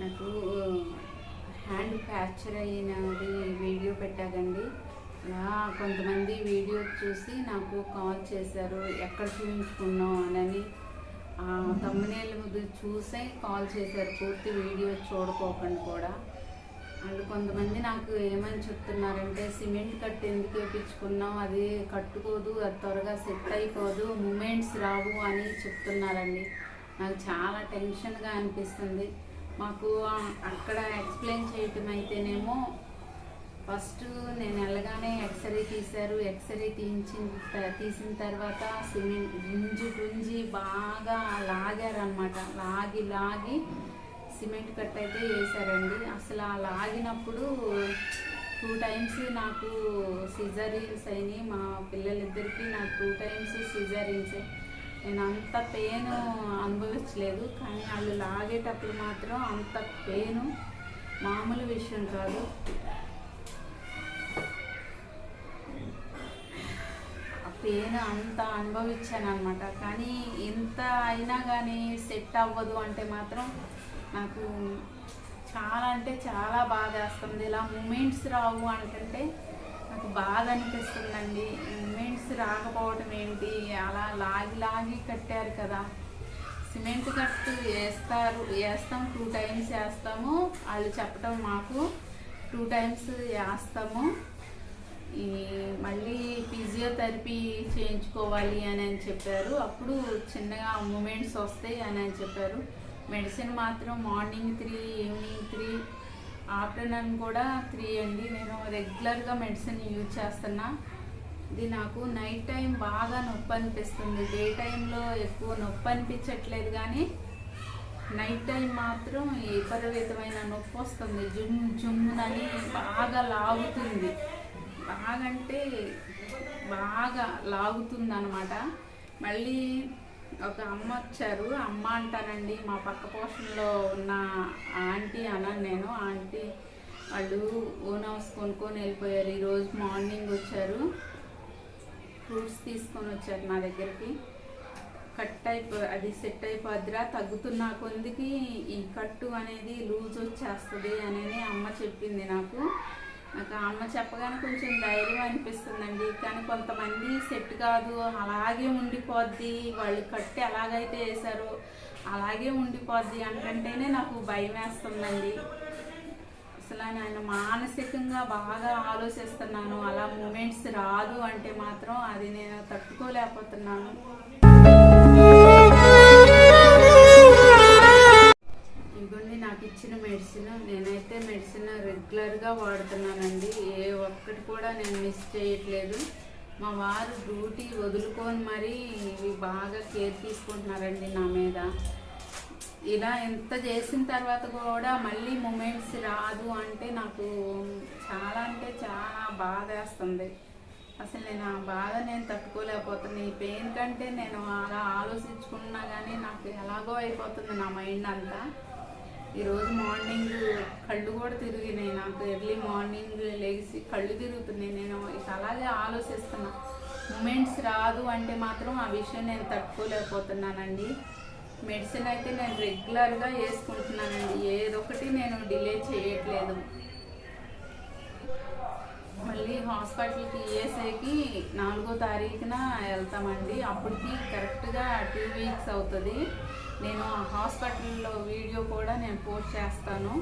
నాకు hand fracture అయినది video పెట్టారండి. కొంతమంది వీడియో చూసి నాకు కాల్ చేశారు ఎక్కడ చూపించుకున్నావు అని ముందు చూసే కాల్ చేశారు పూర్తి వీడియో చూడకోకండి కూడా. అండ్ కొంతమంది నాకు ఏమని చెప్తున్నారంటే సిమెంట్ కట్ ఎందుకు వేయించుకున్నాం అది కట్టుకోదు అది త్వరగా సెట్ అయిపోదు మూమెంట్స్ రావు అని చెప్తున్నారండి. నాకు చాలా టెన్షన్గా అనిపిస్తుంది. మాకు అక్కడ ఎక్స్ప్లెయిన్ చేయటం అయితేనేమో ఫస్ట్ నేను వెళ్ళగానే ఎక్స్రే తీశారు. ఎక్స్రే తీయించిన తీసిన తర్వాత సిమెంట్ గుంజి గుంజి బాగా లాగారనమాట లాగి లాగి సిమెంట్ కట్ అయితే వేశారండి. అసలు ఆ లాగినప్పుడు టూ టైమ్స్ నాకు సిజరీన్స్ అయినాయి. మా పిల్లలిద్దరికీ నాకు టూ టైమ్స్ సిజరీన్స్ నేను అంత పెయిన్ అనుభవించలేదు కానీ వాళ్ళు లాగేటప్పుడు మాత్రం అంత పెయిన్ మామూలు విషయం కాదు. ఆ పెయిన్ అంత అనుభవించాను అనమాట కానీ ఎంత అయినా కానీ సెట్ అవ్వదు అంటే మాత్రం నాకు చాలా అంటే చాలా బాధ వేస్తుంది ఇలా మూమెంట్స్ రావు అంటే నాకు బాధ అనిపిస్తుందండి. రాకపోవటం ఏంటి? అలా లాగి లాగి కట్టారు కదా. సిమెంట్ కట్టు వేస్తారు. వేస్తాం టూ టైమ్స్ వేస్తాము. వాళ్ళు చెప్పటం మాకు టూ టైమ్స్ వేస్తాము. ఈ మళ్ళీ ఫిజియోథెరపీ చేయించుకోవాలి అని అని చెప్పారు. అప్పుడు చిన్నగా మూమెంట్స్ వస్తాయి అని అని చెప్పారు. మెడిసిన్ మాత్రం morning three evening three afternoon కూడా త్రీ అండి. నేను రెగ్యులర్గా మెడిసిన్ యూజ్ చేస్తున్నా. ఇది నాకు నైట్ టైం బాగా నొప్పి అనిపిస్తుంది డే టైంలో ఎక్కువ నొప్పి అనిపించట్లేదు కానీ నైట్ టైం మాత్రం విపరీతమైన నొప్పి వస్తుంది జుమ్ జుమ్మునని బాగా లాగుతుంది. బాగంటే బాగా లాగుతుంది అనమాట మళ్ళీ ఒక అమ్మ వచ్చారు. అమ్మ అంటానండి మా పక్క పోషణలో ఉన్న ఆంటీ అన్నాను నేను. ఆంటీ వాళ్ళు ఓన్ హౌస్ కొనుక్కొని వెళ్ళిపోయారు. ఈరోజు మార్నింగ్ వచ్చారు. ఫ్రూట్స్ తీసుకొని వచ్చారు నా దగ్గరికి. కట్ అయిపో అది సెట్ అయిపోద్దిరా తగ్గుతున్న కొందికి ఈ కట్టు అనేది లూజ్ వచ్చేస్తుంది అనేది అమ్మ చెప్పింది నాకు. నాకు అమ్మ చెప్పగానే కొంచెం ధైర్యం అనిపిస్తుందండి. కానీ కొంతమంది సెట్ కాదు అలాగే ఉండిపోద్ది. వాళ్ళు కట్టు ఎలాగైతే వేశారో అలాగే ఉండిపోద్ది అంటేనే నాకు భయం వేస్తుందండి అసలు నేను మానసికంగా బాగా ఆలోచిస్తున్నాను. అలా మూమెంట్స్ రాదు అంటే మాత్రం అది నేను తట్టుకోలేకపోతున్నాను. ఇదిగోండి నాకు ఇచ్చిన మెడిసిన్. నేనైతే మెడిసిన్ రెగ్యులర్గా వాడుతున్నానండి. ఏ ఒక్కటి కూడా నేను మిస్ చేయట్లేదు. మా వారు డ్యూటీ వదులుకొని మరీ బాగా కేర్ తీసుకుంటున్నారండి నా మీద. ఇలా ఎంత చేసిన తర్వాత కూడా మళ్ళీ మూమెంట్స్ రాదు అంటే నాకు చాలా అంటే చాలా బాధ వేస్తుంది. అసలు నేను ఆ బాధ నేను తట్టుకోలేకపోతున్నాను ఈ పెయిన్ కంటే నేను అలా ఆలోచించుకున్నా కానీ నాకు ఎలాగో అయిపోతుంది నా మైండ్ అంతా. ఈరోజు మార్నింగ్ కళ్ళు కూడా తిరిగినాయి. నాకు ఎర్లీ మార్నింగ్ లేచి కళ్ళు తిరుగుతున్నాయి. నేను ఇక అలాగే ఆలోచిస్తున్నా. మూమెంట్స్ రాదు అంటే మాత్రం ఆ విషయం నేను తట్టుకోలేకపోతున్నానండి. మెడిసిన్ అయితే నేను రెగ్యులర్గా వేసుకుంటున్నానండి. ఏదొకటి నేను డిలే చేయట్లేదు. మళ్ళీ హాస్పిటల్కి వేసేకి నాలుగో తారీఖున వెళ్తామండి. అప్పటికి కరెక్ట్గా టూ వీక్స్ అవుతుంది. నేను ఆ హాస్పిటల్లో వీడియో కూడా నేను పోస్ట్ చేస్తాను.